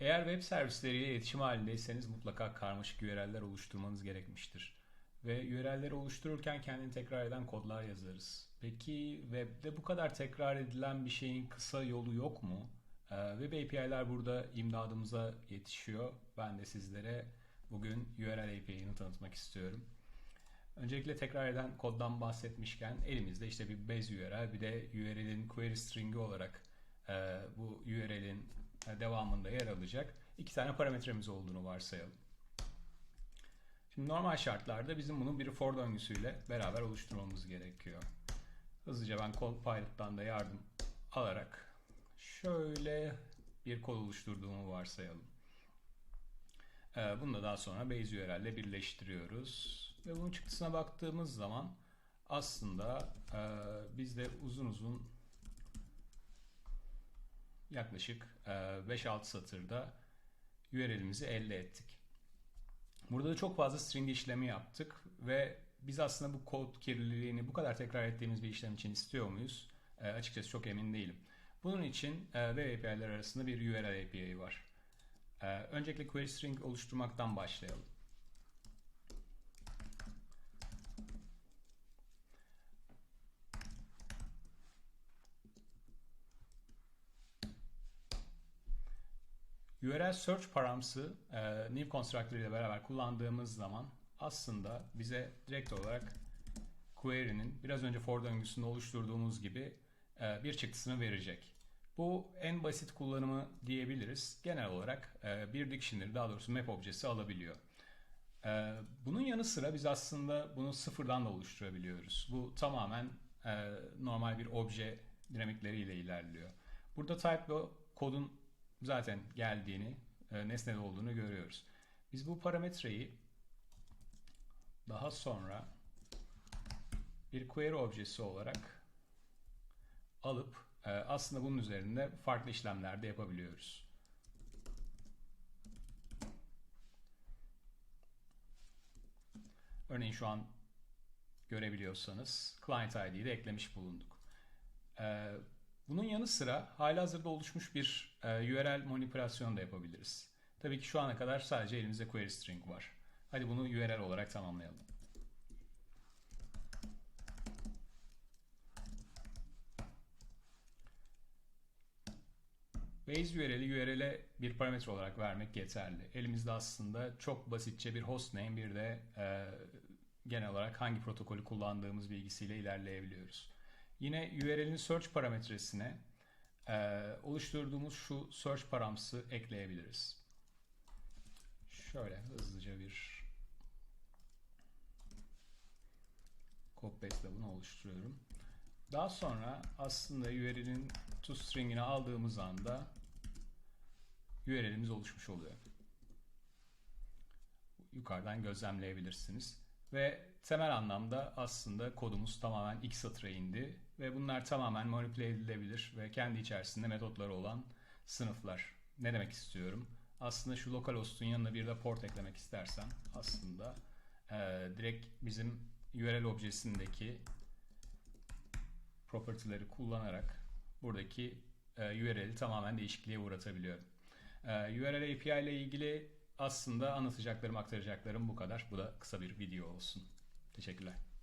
Eğer web servisleriyle iletişim halindeyseniz mutlaka karmaşık URL'ler oluşturmanız gerekmiştir. Ve URL'leri oluştururken kendini tekrar eden kodlar yazarız. Peki webde bu kadar tekrar edilen bir şeyin kısa yolu yok mu? Ee, Web API'ler burada imdadımıza yetişiyor. Ben de sizlere bugün URL API'ını tanıtmak istiyorum. Öncelikle tekrar eden koddan bahsetmişken elimizde işte bir base URL bir de URL'in query string'i olarak e, bu URL'in devamında yer alacak iki tane parametremiz olduğunu varsayalım. Şimdi normal şartlarda bizim bunu bir for döngüsüyle beraber oluşturmamız gerekiyor. Hızlıca ben Copilot'tan da yardım alarak şöyle bir kod oluşturduğumu varsayalım. Ee, bunu da daha sonra base URL ile birleştiriyoruz. Ve bunun çıktısına baktığımız zaman aslında e, biz de uzun uzun yaklaşık e, 5-6 satırda URL'imizi elde ettik. Burada da çok fazla string işlemi yaptık ve biz aslında bu kod kirliliğini bu kadar tekrar ettiğimiz bir işlem için istiyor muyuz? E, açıkçası çok emin değilim. Bunun için e, web API'ler arasında bir URL API var. E, öncelikle query string oluşturmaktan başlayalım. URL search paramsı e, new constructor ile beraber kullandığımız zaman aslında bize direkt olarak query'nin biraz önce for döngüsünde oluşturduğumuz gibi e, bir çıktısını verecek. Bu en basit kullanımı diyebiliriz. Genel olarak e, bir dictionary daha doğrusu map objesi alabiliyor. E, bunun yanı sıra biz aslında bunu sıfırdan da oluşturabiliyoruz. Bu tamamen e, normal bir obje dinamikleriyle ilerliyor. Burada type kodun zaten geldiğini, e, nesnede olduğunu görüyoruz. Biz bu parametreyi daha sonra bir query objesi olarak alıp e, aslında bunun üzerinde farklı işlemler de yapabiliyoruz. Örneğin şu an görebiliyorsanız client ID'yi de eklemiş bulunduk. E, bunun yanı sıra hali hazırda oluşmuş bir e, URL manipülasyonu da yapabiliriz. Tabii ki şu ana kadar sadece elimizde query string var. Hadi bunu URL olarak tamamlayalım. Base URL'i URL'e bir parametre olarak vermek yeterli. Elimizde aslında çok basitçe bir hostname bir de e, genel olarak hangi protokolü kullandığımız bilgisiyle ilerleyebiliyoruz. Yine URL'in search parametresine e, oluşturduğumuz şu search paramsı ekleyebiliriz. Şöyle hızlıca bir copy paste ile bunu oluşturuyorum. Daha sonra aslında URL'in toString'ini aldığımız anda URL'imiz oluşmuş oluyor. Yukarıdan gözlemleyebilirsiniz. Ve temel anlamda aslında kodumuz tamamen iki satıra indi ve bunlar tamamen manipüle edilebilir ve kendi içerisinde metotları olan sınıflar. Ne demek istiyorum? Aslında şu localhost'un yanına bir de port eklemek istersem aslında e, direkt bizim URL objesindeki property'leri kullanarak buradaki e, URL'i tamamen değişikliğe uğratabiliyorum. E, URL API ile ilgili aslında anlatacaklarım, aktaracaklarım bu kadar. Bu da kısa bir video olsun. Teşekkürler.